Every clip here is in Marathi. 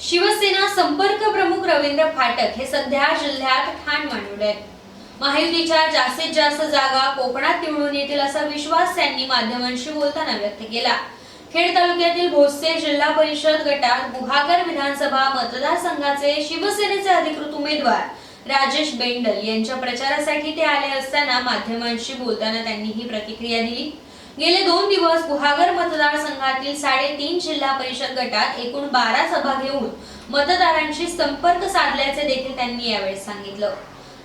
शिवसेना संपर्क प्रमुख रवींद्र फाटक हे सध्या जिल्ह्यात ठाण मांडले आहेत. महायुतीच्या जास्तीत जास्त जागा कोकणात निवडून येतील असा विश्वास त्यांनी माध्यमांशी बोलताना व्यक्त केला. खेड तालुक्यातील भोसे जिल्हा परिषद गटात गुहागर विधानसभा मतदारसंघाचे शिवसेनेचे अधिकृत उमेदवार राजेश बेंडल यांच्या प्रचारासाठी ते आले असताना माध्यमांशी बोलताना त्यांनी ही प्रतिक्रिया दिली. गेले दोन दिवस गुहागर मतदारसंघातील साडेतीन जिल्हा परिषद गटात एकूण बारा सभा घेऊन मतदारांशी संपर्क साधल्याचे देखील त्यांनी यावेळी सांगितलं.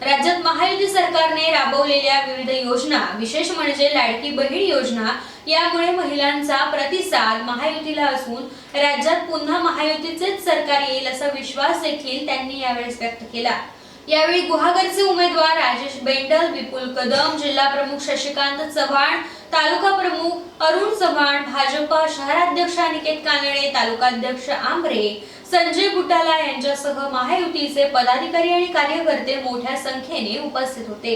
राज्यात महायुती सरकारने राबवलेल्या विविध योजना विशेष म्हणजे लाडकी बहीण योजना यामुळे महिलांचा प्रतिसाद महायुतीला असून राज्यात पुन्हा महायुतीचेच सरकार येईल असा विश्वास देखील त्यांनी यावेळेस व्यक्त केला. यावेळी गुहागरचे उमेदवार राजेश बेंडल विपुल कदम जिल्हा प्रमुख शशिकांत चव्हाण तालुका प्रमुख अरुण चव्हाण भाजपा शहराध्यक्ष अनिकेत कानडे तालुकाध्यक्ष आंबरे संजय बुटाला यांच्यासह महायुतीचे पदाधिकारी आणि कार्यकर्ते मोठ्या संख्येने उपस्थित होते.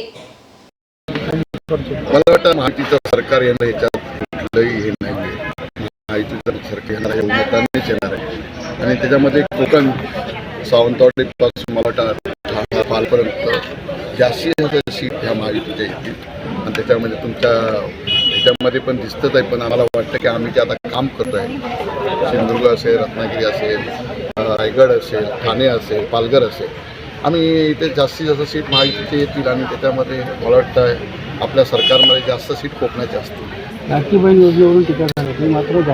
मला वाटतं महायुतीचं सरकार येणं याच्यात कुठलंही हे नाही महायुतीचं सरकार येणार आहे बहुमतानेच येणार आहे. आणि त्याच्यामध्ये कोकण सावंतवाडीपासून मला वाटतं पालपर्यंत जास्तीत जास्त सीट ह्या महायुतीच्या येतील आणि त्याच्यामध्ये तुमच्या ह्याच्यामध्ये पण दिसतच आहे पण आम्हाला वाटतं की आम्ही जे आता काम करतो आहे सिंधुदुर्ग असेल रत्नागिरी असेल रायगड असेल ठाणे असेल पालघर असेल आम्ही इथे जास्तीत जास्त सीट महायुतीचे येतील आणि त्याच्यामध्ये मला वाटतं आपल्या सरकारमध्ये जास्त सीट कोकणाची असतील. बहीण योजनेवरून टीका झाली मात्र बघा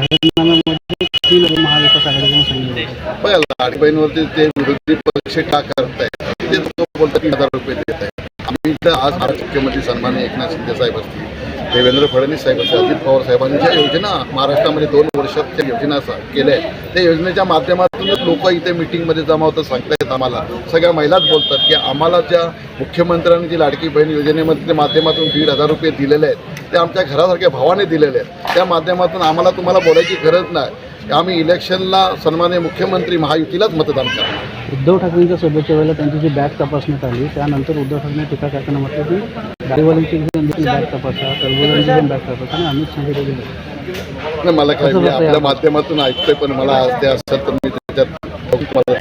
लाडकी बहीणवरती ते विरोधी पक्ष का करतायत ते बोलतात तीन हजार रुपये देत आहे आम्ही इथं आज महाराष्ट्र मुख्यमंत्री सन्मान्य एकनाथ शिंदे साहेब असतील देवेंद्र फडणवीस साहेब असतील अजित पवार साहेबांच्या योजना महाराष्ट्रामध्ये दोन वर्षात ज्या योजना केल्या आहेत. त्या योजनेच्या माध्यमातूनच लोक इथे मिटिंगमध्ये जमा होतं सांगतायत आम्हाला. सगळ्या महिलाच बोलतात की आम्हाला ज्या मुख्यमंत्र्यांनी जी लाडकी बहीण योजनेमध्ये माध्यमातून दीड हजार रुपये दिलेले आहेत ते आमच्या घरासारख्या भावाने दिलेले आहेत. त्या माध्यमातून आम्हाला तुम्हाला बोलायची गरज नाही. आम्ही इलेक्शनला सन्मान्य मुख्यमंत्री महायुतीलाच मतदान करणार उद्धव ठाकरेंच्या सभेच्या वेळेला त्यांची जी बॅग तपासण्यात आली त्यानंतर उद्धव ठाकरे टीका करताना म्हटलं की दाढीवाल्यांची बॅग तपासा तरबुजांची पण बॅग तपासा आणि अमित शहा मला काय मी आपल्या. माध्यमातून ऐकतोय पण मला ते असतात तर मी त्याच्यात